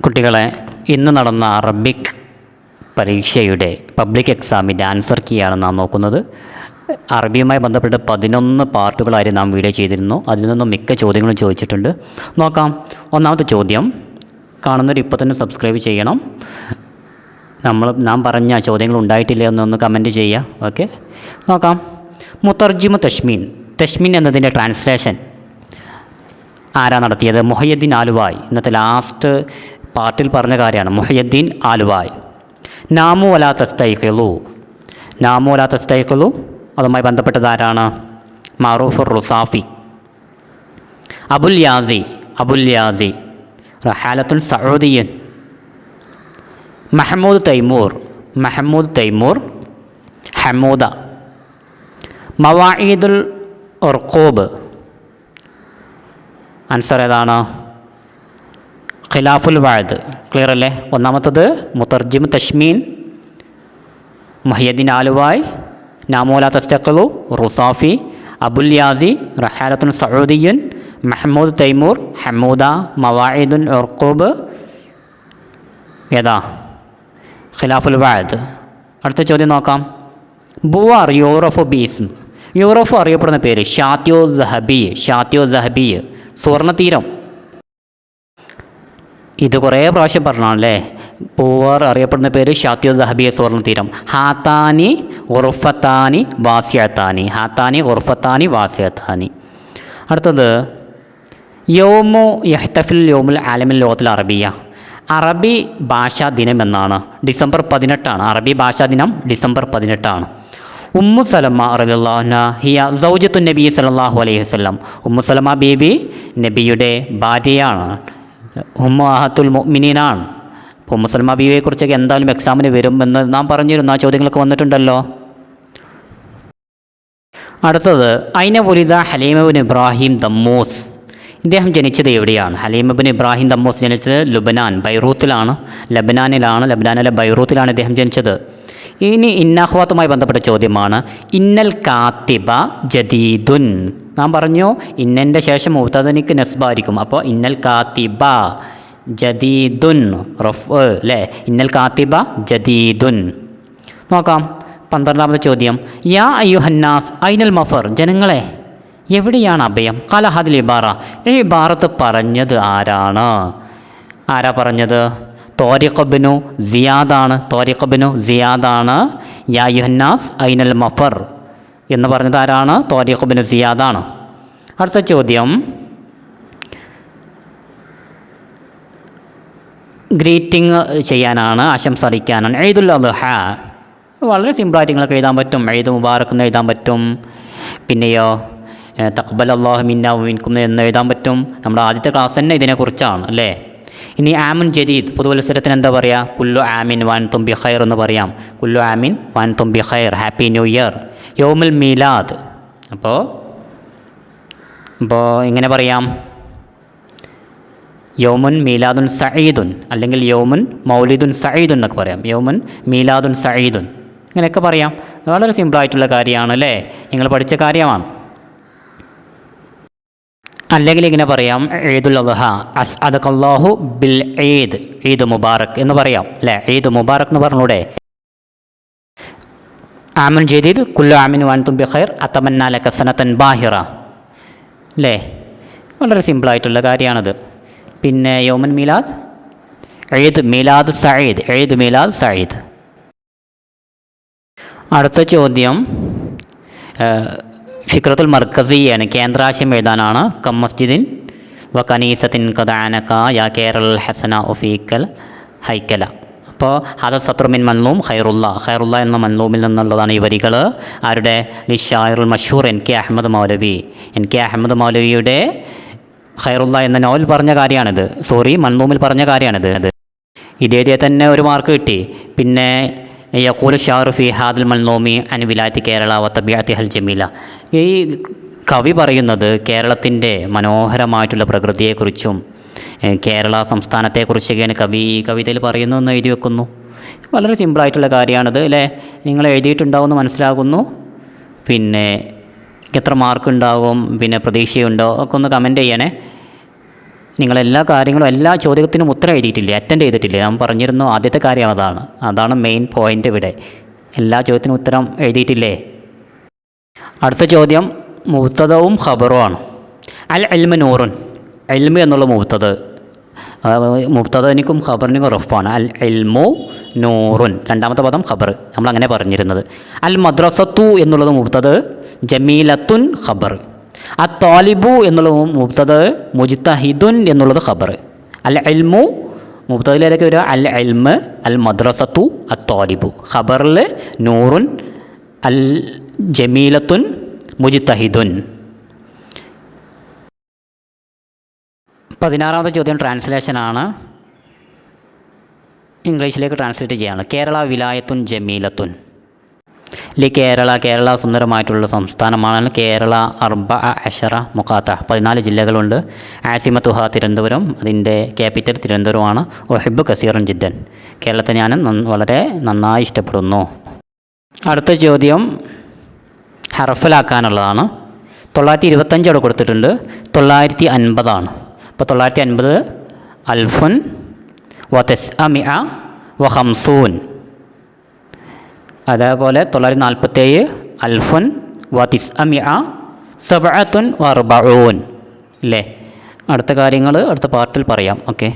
കുട്ടികളെ ഇന്ന് നടന്ന അറബിക് പരീക്ഷയുടെ പബ്ലിക് എക്സാമിന്റെ ആൻസർ കീയാണ് നാം നോക്കുന്നത്. അറബിയുമായി ബന്ധപ്പെട്ട് പതിനൊന്ന് പാർട്ടുകളായി നാം വീഡിയോ ചെയ്തിരുന്നു. അതിൽ നിന്നും മിക്ക ചോദ്യങ്ങളും ചോദിച്ചിട്ടുണ്ട്. നോക്കാം. ഒന്നാമത്തെ ചോദ്യം. കാണുന്നവർ ഇപ്പോൾ തന്നെ സബ്സ്ക്രൈബ് ചെയ്യണം. നമ്മൾ നാം പറഞ്ഞ ചോദ്യങ്ങൾ ഉണ്ടായിട്ടില്ല എന്നൊന്ന് കമന്റ് ചെയ്യുക. ഓക്കെ നോക്കാം. മുത്തർജിമു തഷ്മീൻ തഷ്മീൻ എന്നതിന്റെ ട്രാൻസ്ലേഷൻ ആരാ നടത്തിയത്? മൊഹയ്യദ്ദീൻ ആലുവായ്. ഇന്നത്തെ ലാസ്റ്റ് പാർട്ടിൽ പറഞ്ഞ കാര്യമാണ്. മുഹയ്യദ്ദീൻ ആലുവായ്. നാമു വലാ തസ്തൈഖലു. നാമു വലാ തസ്തൈഖലു. അതുമായി ബന്ധപ്പെട്ടത് ആരാണ്? റുസാഫി. അബുൽ യാസി. അബുൽ യാസി. റഹാലത്തുൽ സൗദിയൻ മഹമ്മൂദ് തൈമൂർ. Mahmoud Taymour. ഹമൂദ. മവാഈദുൽ ഉർക്കോബ് ആൻസർ ഏതാണ്? ഖിലാഫുൽ വാഴത് ക്ലിയർ അല്ലേ? ഒന്നാമത്തത് മുത്തർജിം തഷ്മീൻ മഹിയദ്ദീൻ ആലുവായ് നാമോല തസ്തഖലു റുസാഫി അബുൽ യാസി റഹാലത്തുൻ സൗദിയൻ മഹമ്മൂദ് തൈമൂർ ഹമൂദ മവായിദുൻ ഉർക്കൂബ് ഏതാ? ഖിലാഫുൽ വാഴത് അടുത്ത ചോദ്യം നോക്കാം. ബുവാർ യൂറോഫ് ബീസ്മ് യൂറോഫ് അറിയപ്പെടുന്ന പേര് ഷാത്യോ ജഹബി ഷാത്യോ ജഹബി സുവർണതീരം. ഇത് കുറേ പ്രാവശ്യം പറഞ്ഞാണല്ലേ? പൂവർ അറിയപ്പെടുന്ന പേര് ഷാത്യോ ജഹബിയ സുവർണതീരം ഹാത്താനി ഉറുഫത്താനി വാസ്യത്താനി. ഹാത്താനി ഉറുഫത്താനി വാസ്യത്താനി. അടുത്തത് യോമു യഹ്തഫിൽ യോമുൽ ആലമിൽ ലോകത്തിൽ അറബിയ. അറബി ഭാഷാ ദിനം എന്നാണ്. ഡിസംബർ പതിനെട്ടാണ്. അറബി ഭാഷാ ദിനം ഡിസംബർ പതിനെട്ടാണ്. ഉമ്മു സലമ റലിള്ളാഹുന ഹിയ സൗജത്തു നബി സലാഹു അലൈഹി വസ്ലം ഉമ്മു സലമ ബീബി നബിയുടെ ഭാര്യയാണ്. ഉമ്മാഹത്തുൽ മൊമിനീനാണ് അപ്പോൾ ഉമ്മു സലമ ബീവിയെക്കുറിച്ചൊക്കെ എന്തായാലും എക്സാമിന് വരും എന്ന് നാം പറഞ്ഞിരുന്നു. ആ ചോദ്യങ്ങളൊക്കെ വന്നിട്ടുണ്ടല്ലോ. അടുത്തത് ഐന പുലിത ഹലീമബിൻ ഇബ്രാഹിം ദമ്മൂസ് ഇദ്ദേഹം ജനിച്ചത് എവിടെയാണ്? ഹലീമബിൻ ഇബ്രാഹിം ദമ്മൂസ് ജനിച്ചത് ലുബനാൻ ബൈറൂത്തിലാണ്. ലബനാനിലാണ് ലബനാനിലെ ബൈറൂത്തിലാണ് ഇദ്ദേഹം ജനിച്ചത്. ഇനി ഇന്നഹ്വാത്തുമായി ബന്ധപ്പെട്ട ചോദ്യമാണ്. ഇന്നൽ കാത്തിബ ജദീദുൻ. നാം പറഞ്ഞു ഇന്നന്റെ ശേഷം മുത്തദനിക്ക് നസ്ബായിരിക്കും. അപ്പോൾ ഇന്നൽ കാത്തിബ ജദീദുൻ. റഫ് അല്ലേ ഇന്നൽ കാത്തിബ ജദീദുൻ. നോക്കാം പന്ത്രണ്ടാമത്തെ ചോദ്യം. യാ അയ്യുഹന്നാസ് ഐനൽ മഫർ? ജനങ്ങളെ എവിടെയാണ് അഭയം? കലഹദിൽ ഇബാറ. ഈ ഇബാറത്ത് പറഞ്ഞത് ആരാണ്? ആരാ പറഞ്ഞത്? തോരിഖബിനു സിയാദാണ്. തോരിഖബിനു സിയാദാണ്. യാ ഐനൽ മഫർ എന്ന് പറഞ്ഞത് ആരാണ്? തോരിഖബിനു സിയാദാണ്. അടുത്ത ചോദ്യം. ഗ്രീറ്റിംഗ് ചെയ്യാനാണ് ആശംസ അറിയിക്കാനാണ് എഴുതുൽ അദ്ഹ. വളരെ സിമ്പിളായിട്ട് നിങ്ങൾക്ക് എഴുതാൻ പറ്റും. എഴുത് മുബാറക്കെന്ന് എഴുതാൻ പറ്റും. പിന്നെയോ തക്ബൽ അള്ളാഹു മിന്നാവും മിൻകും എന്ന് എഴുതാൻ പറ്റും. നമ്മുടെ ആദ്യത്തെ ക്ലാസ് തന്നെ ഇതിനെക്കുറിച്ചാണ് അല്ലേ? ഇനി ആമിൻ ജദീദ് പുതുവത്സരത്തിന് എന്താ പറയുക കുല്ലു ആമിൻ വൻ തുമ്പി ഖൈർ എന്ന് പറയാം. കുല്ലു ആമിൻ വൻ തുമ്പി ഖൈർ ഹാപ്പി ന്യൂ ഇയർ യോമുൽ മീലാദ് അപ്പോൾ അപ്പോൾ ഇങ്ങനെ പറയാം. യോമുൻ മീലാദുൻ സഈദുൻ അല്ലെങ്കിൽ യോമുൻ മൗലിദുൻ സഈദുൻ എന്നൊക്കെ പറയാം. യോമുൻ മീലാദുൻ സഈദുൻ ഇങ്ങനെയൊക്കെ പറയാം. വളരെ സിമ്പിളായിട്ടുള്ള കാര്യമാണ് അല്ലേ? നിങ്ങൾ പഠിച്ച കാര്യമാണ്. അല്ലെങ്കിൽ ഇങ്ങനെ പറയാം ഈദുൽ അദ്ഹ അസ് ബിൽ ഈദ് ഈദ് മുബാറക് എന്ന് പറയാം അല്ലേ? ഈദ് മുബാറക് എന്ന് പറഞ്ഞൂടെ? ആമിൻ ജദീദ് കുല്ലു ആമിൻ വാൻ തുമ്പി ഖൈർ അത്തമന്നാല കസനത്തൻ ബാഹിറ. അല്ലേ? വളരെ സിമ്പിളായിട്ടുള്ള കാര്യമാണത്. പിന്നെ യോമൻ മീലാദ് ഈദ് മീലാദ് സയ്യിദ് ഈദ് മീലാദ് സയ്യിദ് അടുത്ത ചോദ്യം ഫിക്രത്തുൽ മർക്കസിയാണ് കേന്ദ്രാശയം എഴുതാനാണ് കം മസ്ജിദിൻ വ കനീസത്തിൻ കദാനക യാ കേരള ഹസന ഒഫീക്കൽ ഹൈക്കല. അപ്പോൾ ഹദ സത്രുമിൻ മൻലൂം ഖൈറുല്ല. ഖൈറുല്ല എന്ന മൻലൂമിൽ നിന്നുള്ളതാണ് ഈ വരികൾ ആരുടെ? ലിഷായറുൽ Mashoor N K Ahmad Maulavi. N K Ahmad മൗലവിയുടെ ഖൈറുല്ല എന്ന നോവൽ പറഞ്ഞ കാര്യമാണിത് സോറി മൻലൂമിൽ പറഞ്ഞ കാര്യമാണിത് അത്. ഇതേ തന്നെ ഒരു മാർക്ക് കിട്ടി. പിന്നെ യക്കൂൽ ഷാറുഫി ഹാദൽ മൽനോമി അൻ വിലായത്ത് കേരള വത്തബിയാത്തി ഹൽ ജമീല ഈ കവി പറയുന്നത് കേരളത്തിന്റെ മനോഹരമായിട്ടുള്ള പ്രകൃതിയെക്കുറിച്ചും കേരള സംസ്ഥാനത്തെക്കുറിച്ചൊക്കെയാണ് കവി കവിതയിൽ പറയുന്നതെന്ന് എഴുതി വെക്കുന്നു. വളരെ സിമ്പിളായിട്ടുള്ള കാര്യമാണിത് അല്ലേ? നിങ്ങൾ എഴുതിയിട്ടുണ്ടാവുമെന്ന് മനസ്സിലാകുന്നു. പിന്നെ എത്ര മാർക്ക് ഉണ്ടാകും പിന്നെ പ്രതീക്ഷയുണ്ടോ ഒക്കെ ഒന്ന് കമന്റ് ചെയ്യണേ. നിങ്ങളെല്ലാ കാര്യങ്ങളും എല്ലാ ചോദ്യത്തിനും ഉത്തരം എഴുതിയിട്ടില്ലേ? അറ്റൻഡ് ചെയ്തിട്ടില്ലേ? ഞാൻ പറഞ്ഞിരുന്നു ആദ്യത്തെ കാര്യം അതാണ്. അതാണ് മെയിൻ പോയിന്റ് ഇവിടെ. എല്ലാ ചോദ്യത്തിനും ഉത്തരം എഴുതിയിട്ടില്ലേ? അടുത്ത ചോദ്യം മുബത്തതവും ഖബറുമാണ് അൽ എൽമ നൂറുൻ. അൽമ എന്നുള്ള മുത്തത് മുത്തതിനും ഖബറിനും റഫാണ്. അൽ എൽമു നൂറുൻ. രണ്ടാമത്തെ പദം ഖബർ. നമ്മൾ അങ്ങനെ പറഞ്ഞിരുന്നത്. അൽ മദ്രസത്തു എന്നുള്ളത് മുത്തത് ജമീലത്തുൻ ഖബർ. അ താലിബു എന്നുള്ളത് മുബത്തത് മുജിത്തഹിദുൻ എന്നുള്ളത് ഖബർ. അൽ എൽമു മുബ്തദിലേക്ക് വരിക അൽ എൽമ് അൽ മദ്രസത്തു അ താലിബു ഖബറിൽ നൂറുൻ അൽ ജമീലത്തുൻ മുജിത്തഹിദുൻ പതിനാറാമത്തെ ചോദ്യം ട്രാൻസ്ലേഷനാണ് ഇംഗ്ലീഷിലേക്ക് ട്രാൻസ്ലേറ്റ് ചെയ്യാണ്. കേരള വിലായത്തുൻ ജമീലത്തുൻ. ലി കേരള കേരള സുന്ദരമായിട്ടുള്ള സംസ്ഥാനമാണ്. കേരള അർബ അഷറ മുഖാത്ത പതിനാല് ജില്ലകളുണ്ട്. ആസിമത്തുഹ തിരുവനന്തപുരം അതിന്റെ ക്യാപിറ്റൽ തിരുവനന്തപുരമാണ്. ഒഹിബ് കസീറൻ ജിദ്ദൻ. കേരളത്തെ ഞാൻ വളരെ നന്നായി ഇഷ്ടപ്പെടുന്നു. അടുത്ത ചോദ്യം ഹർഫലാക്കാനുള്ളതാണ്. തൊള്ളായിരത്തി ഇരുപത്തഞ്ച് അവിടെ കൊടുത്തിട്ടുണ്ട്. തൊള്ളായിരത്തി അൻപതാണ് അപ്പോൾ തൊള്ളായിരത്തി അൻപത് അൽഫുൻ വ തെസ് അമിഅ വ ഹംസൂൻ അതേപോലെ തൊള്ളായിരത്തി നാൽപ്പത്തേഴ് അൽഫുൻ വതിസ് അമിയ സബഅത്തുൻ വ അല്ലേ അടുത്ത കാര്യങ്ങൾ അടുത്ത പാർട്ടിൽ പറയാം. ഓക്കെ.